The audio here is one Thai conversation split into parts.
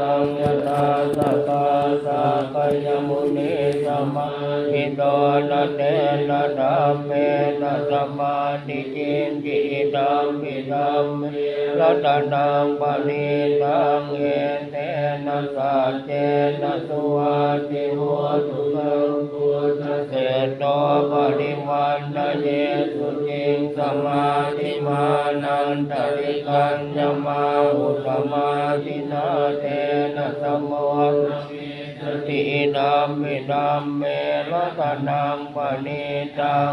ตังยตาสัตตาสักยมุนีสัมมาหิโตนะเตนะดัมเมนะสัมมาทิจินจิตัมปิตัมเมรัตนังปณิตังเอเตนะสัจเจนะสุวัติโหตุสัง เสโตปริวันนะเยสุจิงสมาธิมานันตริกัญญมาอุตมาทินาเตนะสมโนินัมมินัมเมรัตนังปณิตัง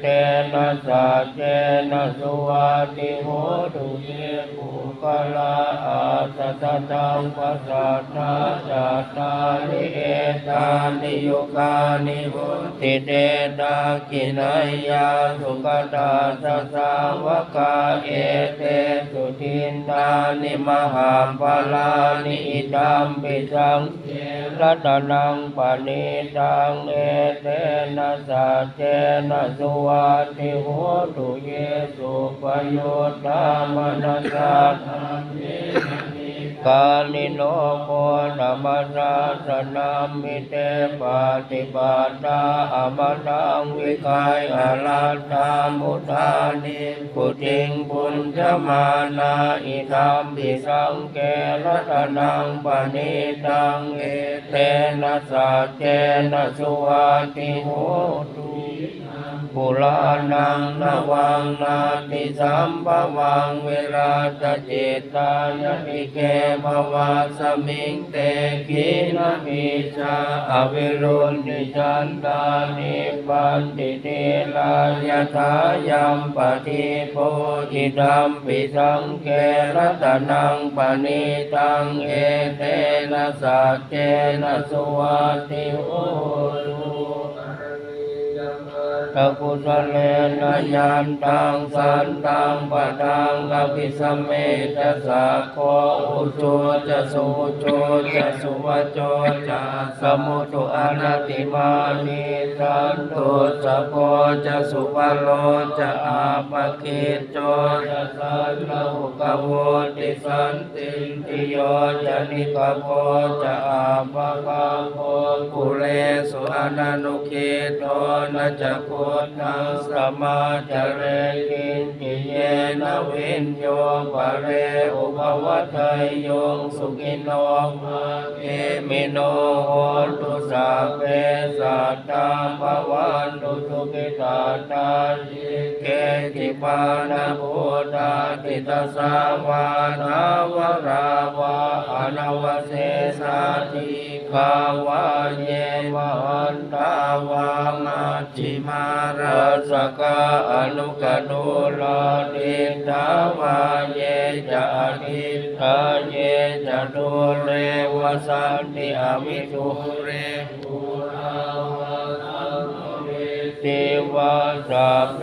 เตนะสัจเจนะสุวัติโหตุเยปุกลาอาสตตังปัสสัทาจัตตานิเอตานิโยกานิบุติเดดากินายาสุขตาสัสาวกาเอเตสุทินดานิมหาปลานิ ตัมปิสังรัตนังปณิตังเอเตนะสัจเจนะสุวัติโหตุเยสุปโยตามนัสสะ กาลิโนโมนามนาสนามิเตปาติปาตาอมตังวิกายอาลาตามุทานิปุติงปุญจมานาอิทัมปิสังเกรัตนังปณิตังเอเตนะสัจเจนะสุวัติโหตุ ปุรานังนวังนาติสัมภวังเวลาตจิตตายนิเกภวาสมิงเตกินามิจาอวิรุณนิจันตานิปันติเตลายทายัมปฏิโพธิดัมปิสังเกรัตนังปณิตังเอเตนะสัจเจนะสุวัติโอ ตุตะกุสเลนะยันตังสันตังปะตังอภิสัมเมจะสะโคอุจจะสุโจจะสุวโจจะสมุตุอนัตติมานิสันตุสะโพจะสุปโลจะอาปะกิจโจจะสันโลกโวติสันติติโยจะนิกโพจะอาปะกังโพกุเลสุอนันุกิโตนะจะโคตังสมาจาเรกินจิเยนวินโยปะเรอุปวัฏยโยงสุกินโนเอมิโนโหตุสัพเพสัตตาภวันตุสุขิตาตาจิเกจิปานาภูตาติตสาวานาวราวาอนาวเสสาติ ภาวะเยวันตาวามาจิมาราสกาอนุกนุลาติตาวาเยจะอธิตาเยจะตุเรวสันติอมิทุเรภูร ติวาสัพเพ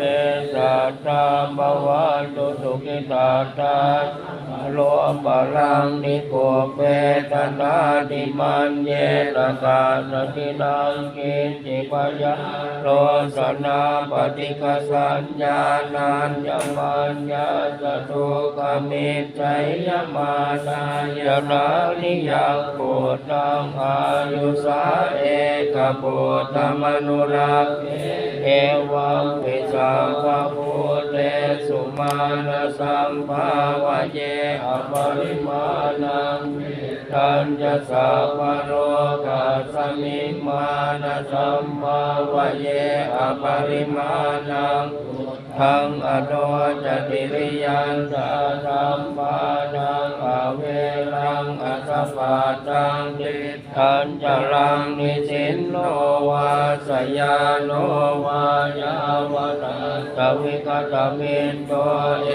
สัตตาภวันตุสุขิตาตาโลปะรังนิโกเปตนาติมันเยตกาสตินังกินจิปยะโลสนาปฏิกสัญญานัญญมัญญาสตุกมิใจยมาตายนานิยังปุตังอายุสาเอกปุตตมนุรักเข เอวังปิสังวะพุเตสุมาณสัมภาวะเยอปริมาณังเม ทัญญาสัพพโรกัสสมิมาณสัมภาวะเยอปริมาณังทังอโนจติริยันตาสัมปานังอเวรังอสปาตังติทัญจรังนิสินโนวาสยาโนวายาวนาตวิกตมินโตเอ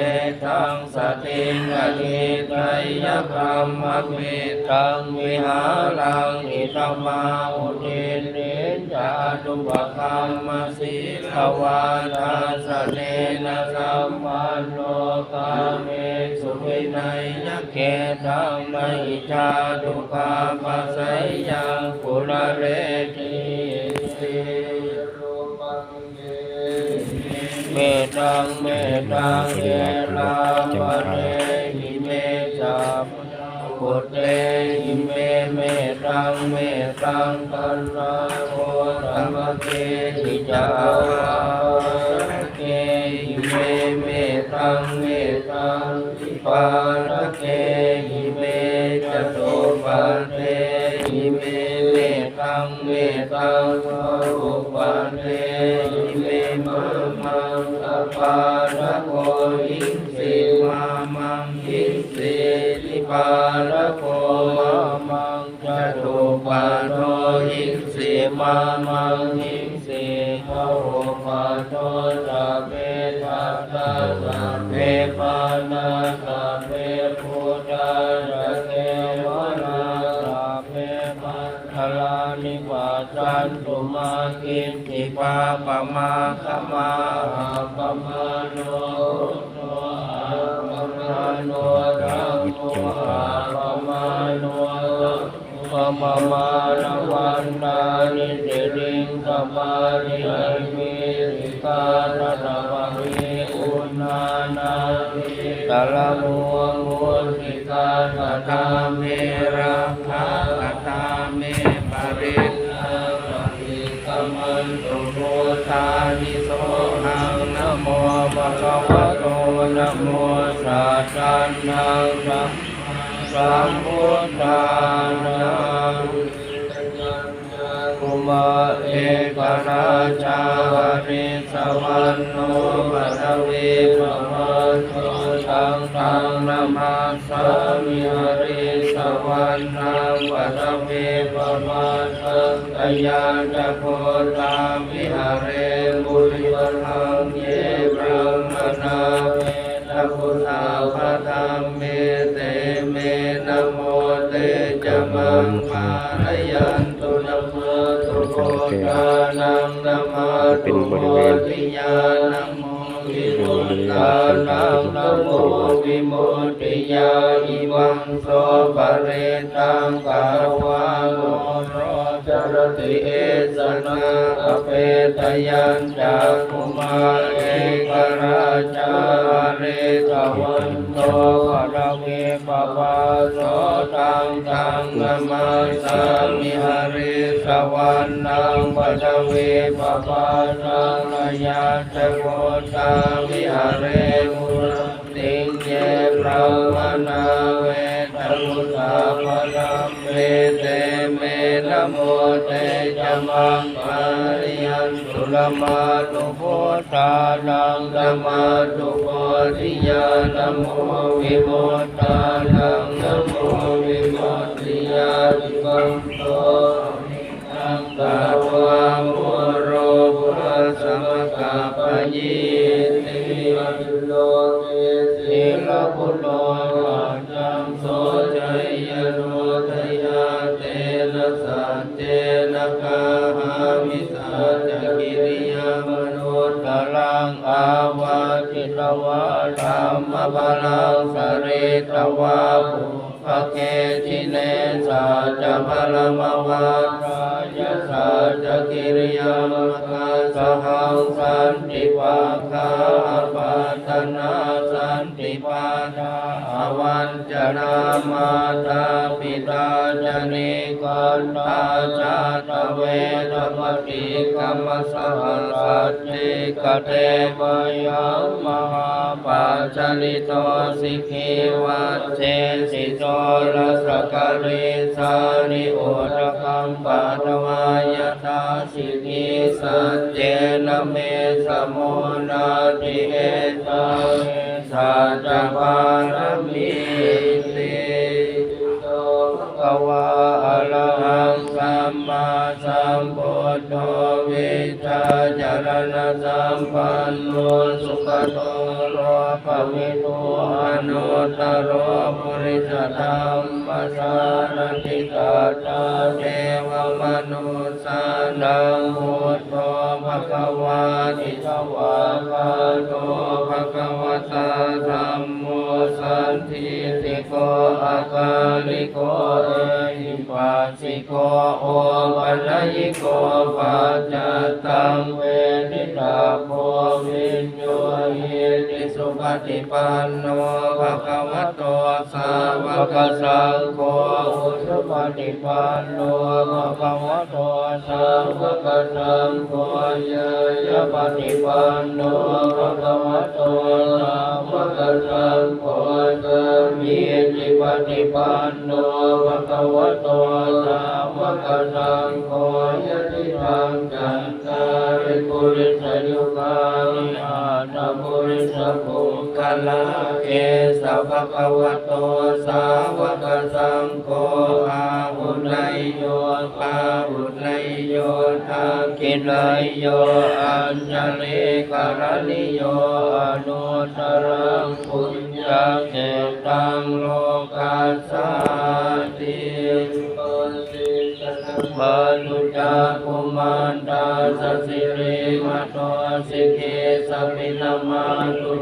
ตังสติงอนิไตยกรรมมิตงวิหารังอิตมาอุตินิจาตุปกรรมสีขวานาสเนนะสัมปันโนกาเมสุวินัยยเกตังไมจาตุกาปัสสยังปุระเรติสิเมตังเมตังเยลาปะเร หิเมจาปุปุตเตอิเมเมตังเมตังกันนาโมตัมเกติจา สิลิปาระโกมามังจะตุปันโทหิงสิมามังหิงสิขโรปันโทสัพเพทัตตาสัพเพปานาสัพเพพุทธาสัพเพวนาสัพเพมัทธลานิวาสันตุมากินติปาปะมาคมาปะมาโน นรังโนอาปะมาโนปะมามาลวันตานิสิริงสมาริอมิริกาตะตะวะริอุณานาติตะละมุมุสิกาตะตาเมรังคาตะตาเมปรินาปะริกมันตุโมทานิโสหังนโมปะคะวะโตนะโม สัจจันนังสัมพุทธานังกุมาเอกราชาวริสวรรณโนปัทวีปมาโตตังตังนามาสามิหริสวรรณปัทวีปมาตังกยาจะโพธาวิหารเรบุริวังเยบรมนา พุทธาภะธรรมเมเตเมนะโมเตจะมังคารยันตุนะโมตุโกตานังนะมาตุโมติยานะโมวิมุตตานังนะโมวิมุตติยาอิวังโสปะเรตังกาวาโล ติเอสนาอเปตยัญจากุมาเอกราชาเรตวันโตภะระเวปะปาโสตังตังนมาสามิหาริสวรรณังปัทเวปปาสังนยาเจโกตาวิหารเรมุรติงเยพระมนาเวทุสาปะรัมเมเต เมนะโมเตจมังปาริยันตุลมาตุโพธานังธรรมาตุโพธิญาณโมวิโมตานังนะโมวิโมตติญาติกังโตตาวามุโรภะสมกาปยิติวิโลเกสิลปุโล รมบาลังสริตวะปุภเกจิเนสัจพลมวาตายสัจกิริยามกาสหังสันติวาคาปัตนา ฏิปาทาอวันจนามาตาปิตาจเนกันตาจาตเวทมติกรรมสหัสสัจเจกเตมยัมหาปัจจลิโตสิกขีวัจเจสิโตรสกเรสานิโอตคัมปัตวายตาสิกขีสัจเจนะเมสโมนาติเอตาเวสัจปารมีติโตภควาอรหังสัมมาส มพุทโธวิชาจารณสัมปันโนสุขโตโลภวิทูอนุตตรโรปุริสธรรมสารติกาตาเทวมนุสานังพุทโธภควาติสวากาโตภควตาธัมโม สันติสิโกอากาลิโกเอหิปัสสิโกโอปัญญิโกปัจจตังเวทิตาโพวิญโยหิติสุปฏิปันโนภะคะวะโตสาวกสังโฆอุชุปฏิปันโนภะคะวะโตสาวกสังโฆเยยะปฏิปันโนภะคะวะโตสาวกสังโฆตมีจิปฏิปันโนภะคะวะโตสาวกสังโฆยะติทังจันตาริปุริสยุคานิอาตปุริสภูกาลาเกสะภะคะวะโตสาวกสังโฆอาหุไนยโยอาหุไน โยทักขิไนยโยอัญญลิกรณิโยอนุตรังปุญญาเกตังโลกัสสาติปสิสสัมมานุจาคุมันตาสสิริมาโตสิกเกสมินมาตุ